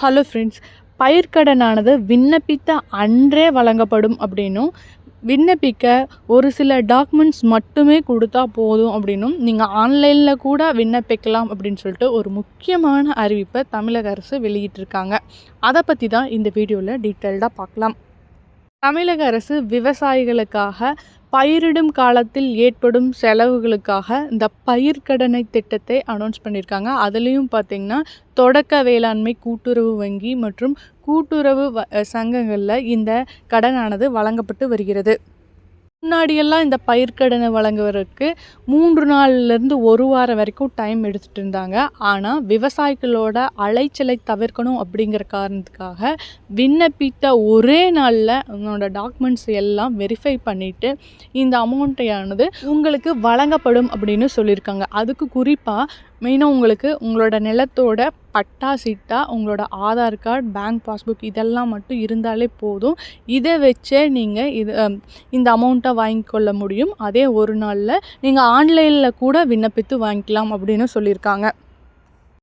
Hello friends பயிர்க்கடனானது விண்ணப்பித்த அன்றே வழங்கப்படும் அப்படின்னும் விண்ணப்பிக்க ஒரு சில டாக்குமெண்ட்ஸ் மட்டுமே கொடுத்தா போதும் அப்படின்னும் நீங்கள் ஆன்லைனில் கூட விண்ணப்பிக்கலாம் அப்படின்னு சொல்லிட்டு ஒரு முக்கியமான அறிவிப்பை தமிழக அரசு வெளியிட்டிருக்காங்க. அதை பற்றி தான் இந்த வீடியோவில் டீட்டெயில்டாக பார்க்கலாம். தமிழக அரசு விவசாயிகளுக்காக பயிரிடும் காலத்தில் ஏற்படும் செலவுகளுக்காக இந்த பயிர்க்கடனை திட்டத்தை அனௌன்ஸ் பண்ணியிருக்காங்க. அதுலேயும் பார்த்திங்கன்னா தொடக்க வேளாண்மை கூட்டுறவு வங்கி மற்றும் கூட்டுறவு வ சங்கங்களில் இந்த கடனானது வழங்கப்பட்டு வருகிறது. முன்னாடியெல்லாம் இந்த பயிர்க்கடனை வழங்குவதற்கு மூன்று நாள்லேருந்து ஒரு வாரம் வரைக்கும் டைம் எடுத்துகிட்டு இருந்தாங்க ஆனால் விவசாயிகளோட அலைச்சலை தவிர்க்கணும் அப்படிங்கிற காரணத்துக்காக விண்ணப்பித்த ஒரே நாளில் உங்களோட டாக்குமெண்ட்ஸ் எல்லாம் வெரிஃபை பண்ணிவிட்டு இந்த அமௌண்ட்டையானது உங்களுக்கு வழங்கப்படும் அப்படின்னு சொல்லியிருக்காங்க. அதுக்கு குறிப்பாக மெயினாக உங்களுக்கு உங்களோட நிலத்தோட பட்டா சிட்டா உங்களோட ஆதார் கார்டு பேங்க் பாஸ்புக் இதெல்லாம் மட்டும் இருந்தாலே போதும். இதை வச்சே நீங்கள் இது இந்த அமௌண்ட்டை வாங்கிக்கொள்ள முடியும். அதே ஒரு நாளில் நீங்கள் ஆன்லைனில் கூட விண்ணப்பித்து வாங்கிக்கலாம் அப்படின்னு சொல்லியிருக்காங்க.